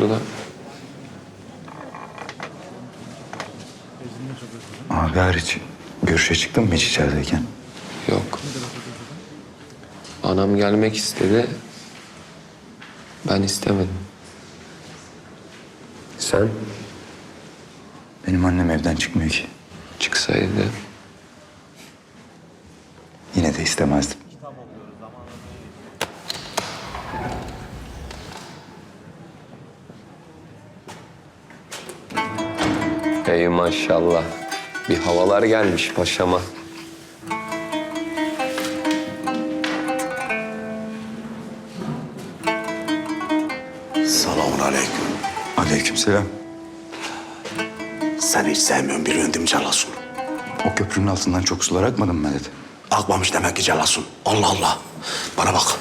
oldu da. Abi hariç görüşe çıktın mı hiç içerideyken? Yok. Anam gelmek istedi. Ben istemedim. Sen? Benim annem evden çıkmıyor ki. Çıksaydı. Yine de istemezdim. Ey maşallah. Bir havalar gelmiş paşama. Selamun aleyküm. Aleykümselam. Sen hiç sevmiyorsun bir öndim Celasun. O köprünün altından çok sular akmadı mı Medet? Akmamış demek ki Celasun. Allah Allah. Bana bak.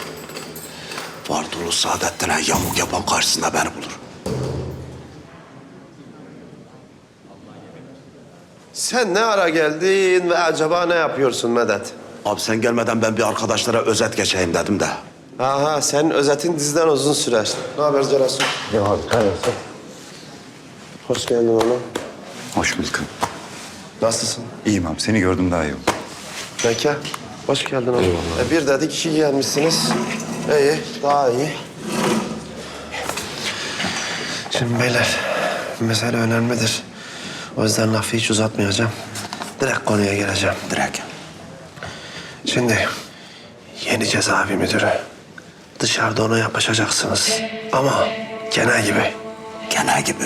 Vardulu Saadettin'e yamuk yapan karşısında beni bulur. Sen ne ara geldin ve acaba ne yapıyorsun Medet? Abi sen gelmeden ben bir arkadaşlara özet geçeyim dedim de. Aha, senin özetin diziden uzun sürer. Ne haber Cerasun? Ya abi Hoş geldin oğlum. Hoş bulduk. Nasılsın? İyiyim abi seni gördüm daha iyi oldu. Peki. Hoş geldin oğlum. E, bir dedik iki gelmişsiniz. İyi, daha iyi. Şimdi beyler, mesele önemlidir. O yüzden lafı hiç uzatmayacağım. Direkt konuya geleceğim. Direkt. Şimdi yeni cezaevi müdürü. Dışarıda ona yapışacaksınız. Ama gene gibi. Gene gibi.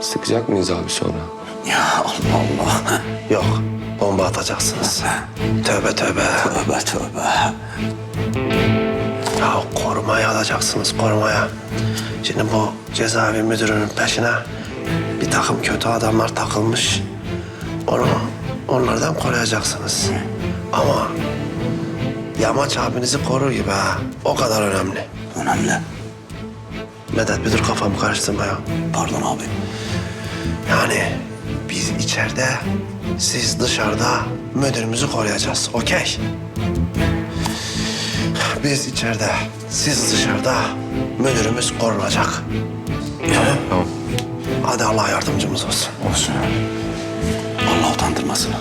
Sıkacak mıyız abi sonra? Ya Allah Allah. Yok, bomba atacaksınız. Tövbe tövbe. Tövbe tövbe. Ya korumaya alacaksınız, korumaya. Şimdi bu cezaevi müdürünün peşine bir takım kötü adamlar takılmış. Onu onlardan koruyacaksınız. Ama Yamaç abinizi korur gibi ha. O kadar önemli. Önemli. Medet müdür kafamı karıştırma ya. Pardon abi. Yani biz içeride, siz dışarıda müdürümüzü koruyacağız. Okey? Biz içeride, siz dışarıda müdürümüz korunacak. Tamam. Hadi Allah yardımcımız olsun. Olsun. Allah utandırmasın.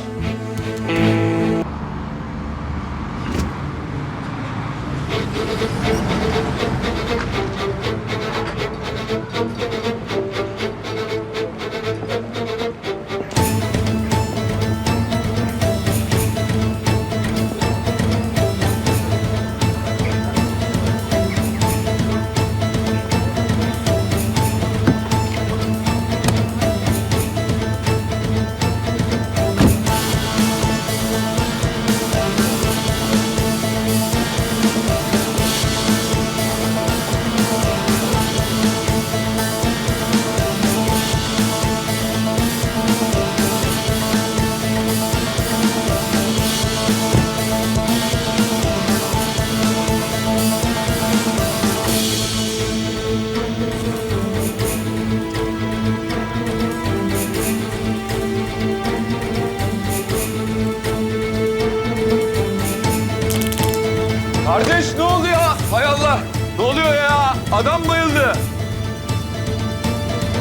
Kardeş ne oluyor? Hay Allah. Ne oluyor ya? Adam bayıldı.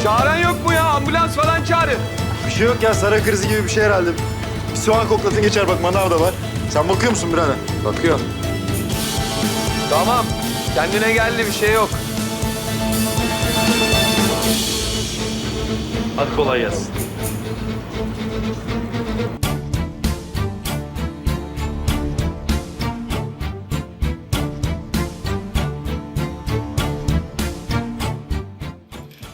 Çağıran yok mu ya? Ambulans falan çağırın. Bir şey yok ya sarı krizi gibi bir şey herhalde. Bir soğan koklatın geçer bak manav da var. Sen bakıyor musun birader? Bakıyor. Tamam. Kendine geldi bir şey yok. Hadi kolay gelsin.